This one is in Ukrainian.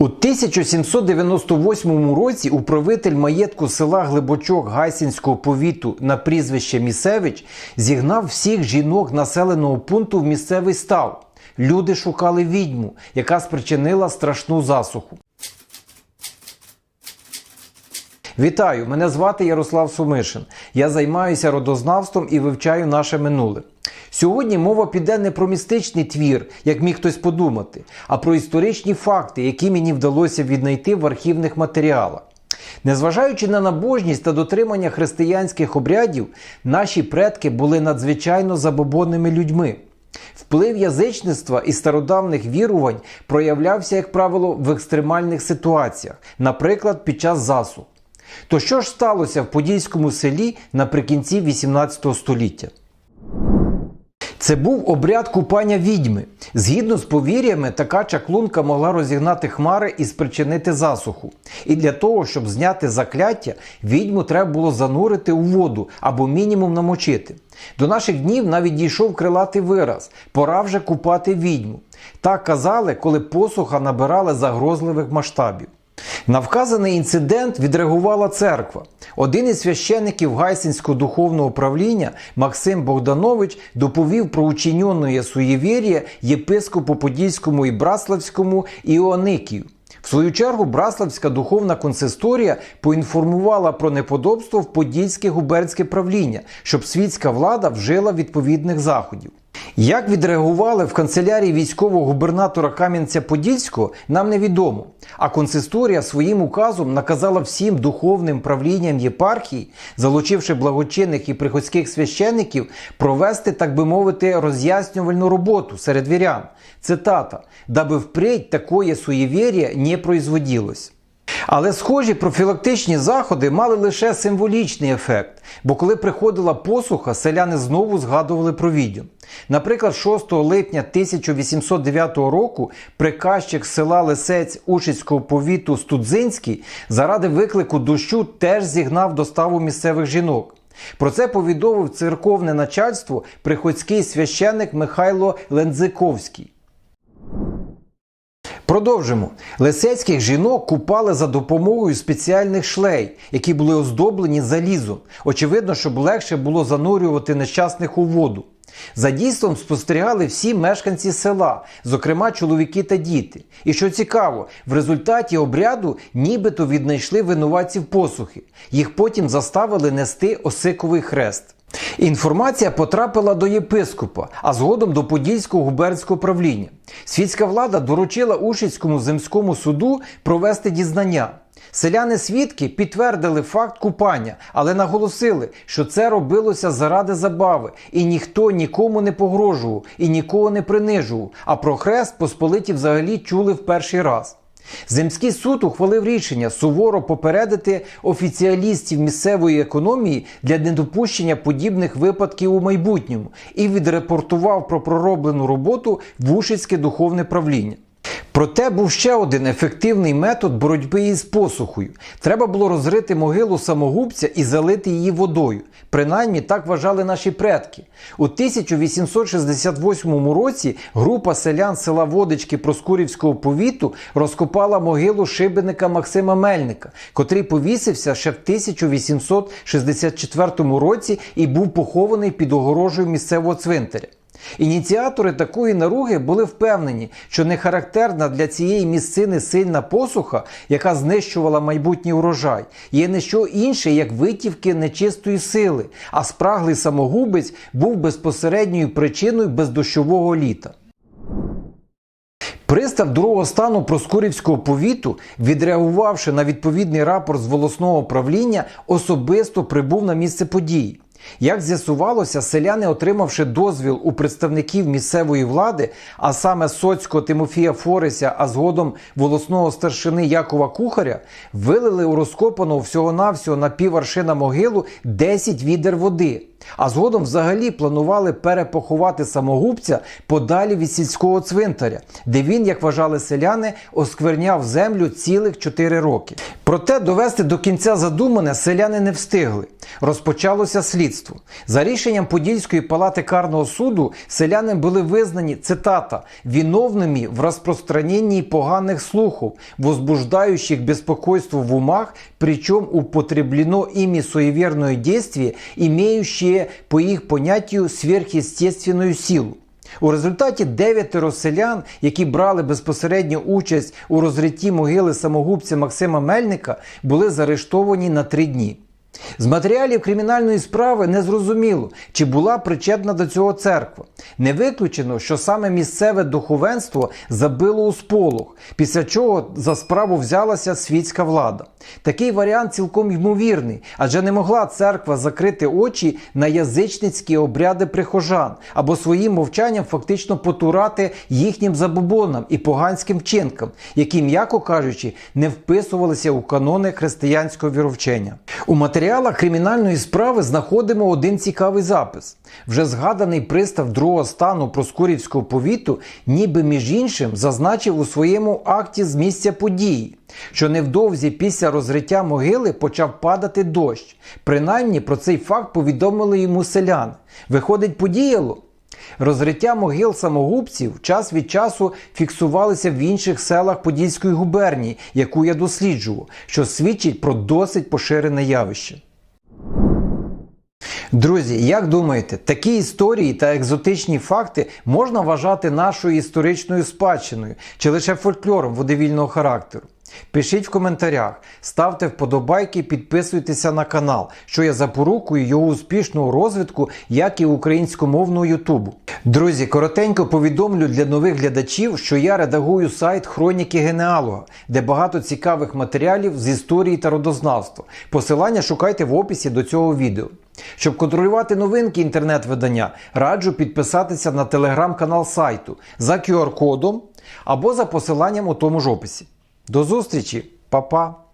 У 1798 році управитель маєтку села Глибочок Гайсинського повіту на прізвище Місевич зігнав всіх жінок населеного пункту в місцевий став. Люди шукали відьму, яка спричинила страшну засуху. Вітаю! Мене звати Ярослав Сумишин. Я займаюся родознавством і вивчаю наше минуле. Сьогодні мова піде не про містичний твір, як міг хтось подумати, а про історичні факти, які мені вдалося віднайти в архівних матеріалах. Незважаючи на набожність та дотримання християнських обрядів, наші предки були надзвичайно забобонними людьми. Вплив язичництва і стародавних вірувань проявлявся, як правило, в екстремальних ситуаціях, наприклад, під час засух. То що ж сталося в подільському селі наприкінці 18 століття? Це був обряд купання відьми. Згідно з повір'ями, така чаклунка могла розігнати хмари і спричинити засуху. І для того, щоб зняти закляття, відьму треба було занурити у воду або мінімум намочити. До наших днів навіть дійшов крилатий вираз пора вже купати відьму. Так казали, коли посуха набирала загрозливих масштабів. На вказаний інцидент відреагувала церква. Один із священиків Гайсинського духовного управління Максим Богданович доповів про учиненное суєвір'я єпископу Подільському і Браславському Іоанникію. В свою чергу Браславська духовна консисторія поінформувала про неподобство в Подільське губернське правління, щоб світська влада вжила відповідних заходів. Як відреагували в канцелярії військового губернатора Кам'янця-Подільського, нам невідомо. А консисторія своїм указом наказала всім духовним правлінням єпархії, залучивши благочинних і приходських священиків, провести, так би мовити, роз'яснювальну роботу серед вірян. Цитата, даби впредь такое суєвір'я не производилось. Але схожі профілактичні заходи мали лише символічний ефект, бо коли приходила посуха, селяни знову згадували про відьом. Наприклад, 6 липня 1809 року приказчик села Лисець Ушицького повіту Студзинський заради виклику дощу теж зігнав доставу місцевих жінок. Про це повідомив церковне начальство приходський священник Михайло Лендзиковський. Продовжимо. Лисецьких жінок купали за допомогою спеціальних шлей, які були оздоблені залізом. Очевидно, щоб легше було занурювати нещасних у воду. За дійством спостерігали всі мешканці села, зокрема чоловіки та діти. І що цікаво, в результаті обряду нібито віднайшли винуватців посухи. Їх потім заставили нести осиковий хрест. Інформація потрапила до єпископа, а згодом до Подільського губернського правління. Світська влада доручила Ушицькому земському суду провести дізнання. Селяни-свідки підтвердили факт купання, але наголосили, що це робилося заради забави, і ніхто нікому не погрожував і нікого не принижував. А про хрест посполиті взагалі чули в перший раз. Земський суд ухвалив рішення суворо попередити офіціалістів місцевої економії для недопущення подібних випадків у майбутньому і відрепортував про пророблену роботу в Ушицьке духовне правління. Проте був ще один ефективний метод боротьби із посухою. Треба було розрити могилу самогубця і залити її водою. Принаймні так вважали наші предки. У 1868 році група селян села Водички Проскурівського повіту розкопала могилу шибеника Максима Мельника, котрий повісився ще в 1864 році і був похований під огорожею місцевого цвинтаря. Ініціатори такої наруги були впевнені, що не характерна для цієї місцини сильна посуха, яка знищувала майбутній урожай, є не що інше, як витівки нечистої сили, а спраглий самогубець був безпосередньою причиною бездощового літа. Пристав другого стану Проскурівського повіту, відреагувавши на відповідний рапорт з волосного правління, особисто прибув на місце події. Як з'ясувалося, селяни, отримавши дозвіл у представників місцевої влади, а саме соцького Тимофія Фореся, а згодом волосного старшини Якова Кухаря, вилили у розкопану всього-навсього на піваршина могилу 10 відер води. А згодом взагалі планували перепоховати самогубця подалі від сільського цвинтаря, де він, як вважали селяни, оскверняв землю цілих 4 роки. Проте довести до кінця задумане селяни не встигли. Розпочалося слідство. За рішенням Подільської палати карного суду селяни були визнані цитата виновними в розпространенні поганих слухов, возбуждаючих беспокойство в умах, причем употреблено ими суеверное действие, имеющее по их понятию сверхъестественную силу. У результаті дев'ятеро селян, які брали безпосередню участь у розритті могили самогубця Максима Мельника, були заарештовані на три дні. З матеріалів кримінальної справи не зрозуміло, чи була причетна до цього церква. Не виключено, що саме місцеве духовенство забило у сполох, після чого за справу взялася світська влада. Такий варіант цілком ймовірний, адже не могла церква закрити очі на язичницькі обряди прихожан або своїм мовчанням фактично потурати їхнім забобонам і поганським вчинкам, які, м'яко кажучи, не вписувалися у канони християнського віровчення. У матеріалах кримінальної справи знаходимо один цікавий запис. Вже згаданий пристав другого стану Проскурівського повіту, ніби між іншим зазначив у своєму акті з місця події, що невдовзі після розриття могили почав падати дощ. Принаймні про цей факт повідомили йому селяни. Виходить, подіяло. Розриття могил самогубців час від часу фіксувалися в інших селах Подільської губернії, яку я досліджував, що свідчить про досить поширене явище. Друзі, як думаєте, такі історії та екзотичні факти можна вважати нашою історичною спадщиною чи лише фольклором водовільного характеру? Пишіть в коментарях, ставте вподобайки, підписуйтеся на канал, що є запорукою його успішного розвитку, як і українськомовного Ютубу. Друзі, коротенько повідомлю для нових глядачів, що я редагую сайт Хроніки Генеалога, де багато цікавих матеріалів з історії та родознавства. Посилання шукайте в описі до цього відео. Щоб контролювати новинки інтернет-видання, раджу підписатися на телеграм-канал сайту за QR-кодом або за посиланням у тому ж описі. До зустрічі, Па-па!